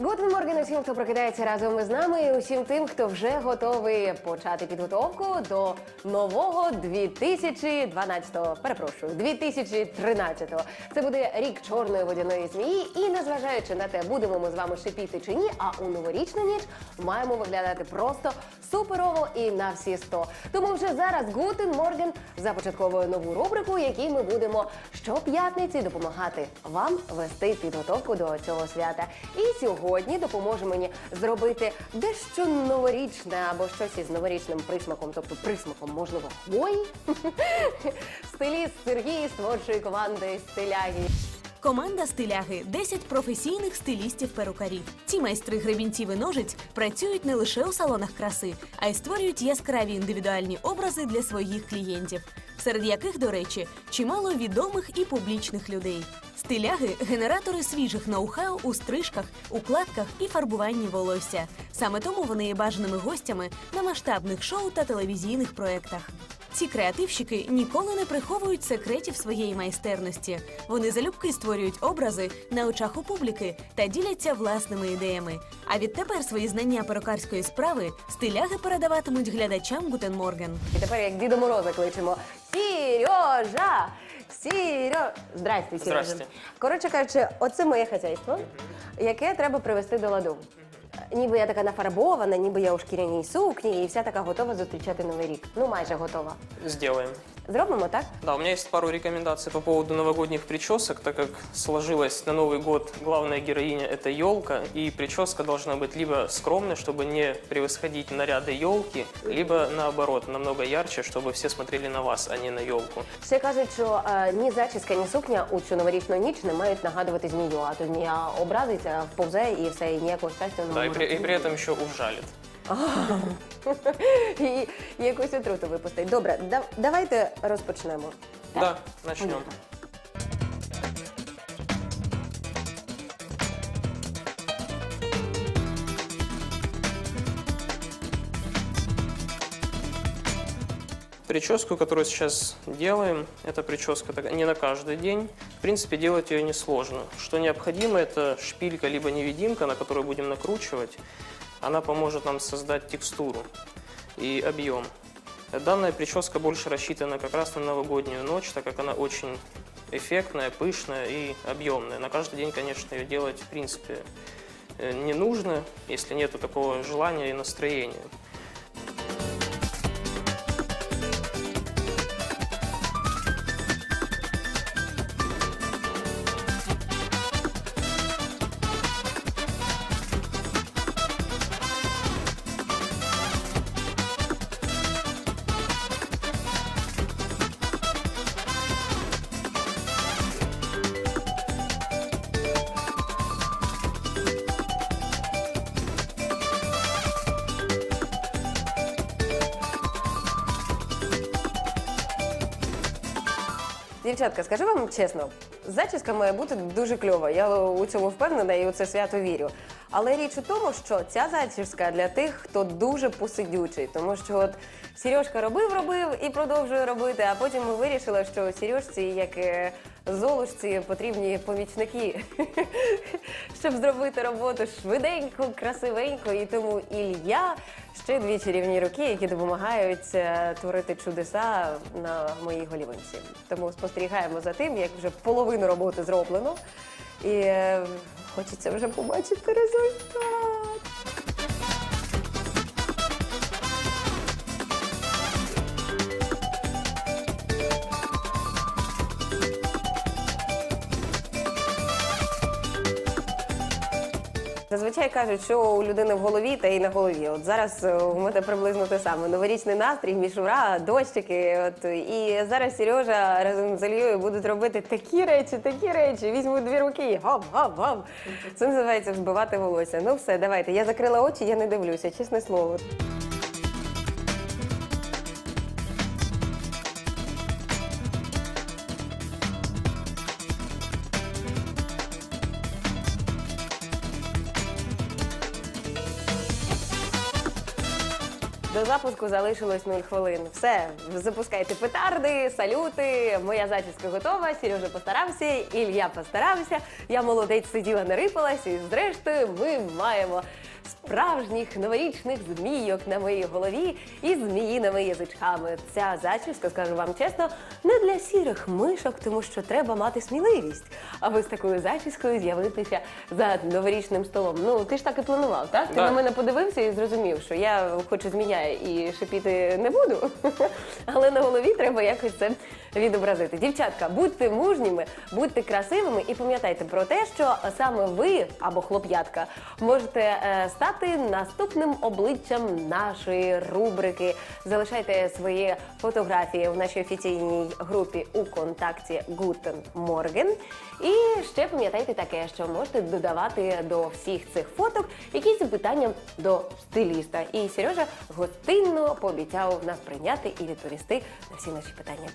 Морген усім, хто прокидається разом із нами, і усім тим, хто вже готовий почати підготовку до нового 2012-го, перепрошую, 2013-го. Це буде рік чорної водяної змії, і незважаючи на те, будемо ми з вами шипіти чи ні, а у новорічну ніч маємо виглядати просто суперово і на всі 100. Тому вже зараз Гутен Морген започатковує нову рубрику, якій ми будемо щоп'ятниці допомагати вам вести підготовку до цього свята. І сьогодні допоможе мені зробити дещо новорічне або щось із новорічним присмаком, тобто присмаком, можливо, хвої. Стиліст Сергій з творчої команди Стилягі. Команда стиляги 10 професійних стилістів-перукарів. Ці майстри гребінців і ножиць працюють не лише у салонах краси, а й створюють яскраві індивідуальні образи для своїх клієнтів, серед яких, до речі, чимало відомих і публічних людей. Стиляги генератори свіжих ноу-хау у стрижках, укладках і фарбуванні волосся. Саме тому вони є бажаними гостями на масштабних шоу та телевізійних проєктах. Ці креативщики ніколи не приховують секретів своєї майстерності. Вони залюбки створюють образи на очах у публіки та діляться власними ідеями. А відтепер свої знання перукарської справи стиляги передаватимуть глядачам Гутен Морген. І тепер як Діда Мороза кличемо Сережа! Сережа! Здрасте, Сережа. Здрасте. Коротше кажучи, оце моє хазяйство, яке треба привести до ладу. Ніби я така нафарбована, ніби я у шкіряній сукні і вся така готова зустрічати новий рік. Ну, майже готова. Сделаем. Зробимо так? Да, у меня есть пару рекомендаций по поводу новогодних причесок, так как сложилось на Новый год главная героиня – это елка, и прическа должна быть либо скромной, чтобы не превосходить наряды елки, либо наоборот, намного ярче, чтобы все смотрели на вас, а не на елку. Ще кажуть, що е, ні зачіска, ні сукня у цю новорічну ніч не мають нагадувати змію, а то змія образиться, вповзе і все, і ніякого щастя в Да, и новому при, и році при не этом еще ужалит. і, і якусь отруту випустить. Добре, да, давайте розпочнемо. Да, начнем. Понятно. Прическу, которую сейчас делаем, это прическа такая не на каждый день. В принципе, делать ее несложно. Что необходимо, это шпилька либо невидимка, на которую будем накручивать. Она поможет нам создать текстуру и объем. Данная прическа больше рассчитана как раз на новогоднюю ночь, так как она очень эффектная, пышная и объемная. На каждый день, конечно, ее делать, в принципе, э, не нужно, если нету такого желания и настроения. Дівчатка, скажу вам чесно, зачіска має бути дуже кльова. Я у цьому впевнена і у це свято вірю. Але річ у тому, що ця зачіска для тих, хто дуже посидючий, тому що от Сережка робив, робив і продовжує робити. А потім ми вирішили, що Сережці, як Золушці, потрібні помічники, щоб зробити роботу швиденько, красивенько. І тому Ілля ще дві чарівні руки, які допомагають е, творити чудеса на моїй голівинці. Тому спостерігаємо за тим, як вже половину роботи зроблено. І е, хочеться вже побачити результат. Зазвичай кажуть, що у людини в голові та й на голові. От зараз е, у мене приблизно те саме. Новорічний настрій, мішура, дощики. От і зараз Сережа разом з Ільєю будуть робити такі речі, такі речі. Візьмуть дві руки, і гап, гап, гап. Це називається вбивати волосся. Ну все, давайте. Я закрила очі, я не дивлюся, чесне слово. До запуску залишилось 0 хвилин. Все, запускайте петарди, салюти. Моя зачіска готова. Сережа постарався, Ілья постарався. Я молодець сиділа, не рипалась, і зрештою ми маємо справжніх новорічних змійок на моїй голові і зміїними язичками. Ця зачіска, скажу вам чесно, не для сірих мишок, тому що треба мати сміливість, аби з такою зачіскою з'явитися за новорічним столом. Ну ти ж так і планував, так? Ти на мене подивився і зрозумів, що я хоч і зміняю і шипіти не буду, але на голові треба якось це відобразити. Дівчатка, будьте мужніми, будьте красивими і пам'ятайте про те, що саме ви або хлоп'ятка можете е, стати наступним обличчям нашої рубрики. Залишайте свої фотографії в нашій офіційній групі у контакті Guten Morgen. І ще пам'ятайте таке, що можете додавати до всіх цих фоток якісь запитання до стиліста. І Сережа гостинно пообіцяв нас прийняти і відповісти на всі наші питання.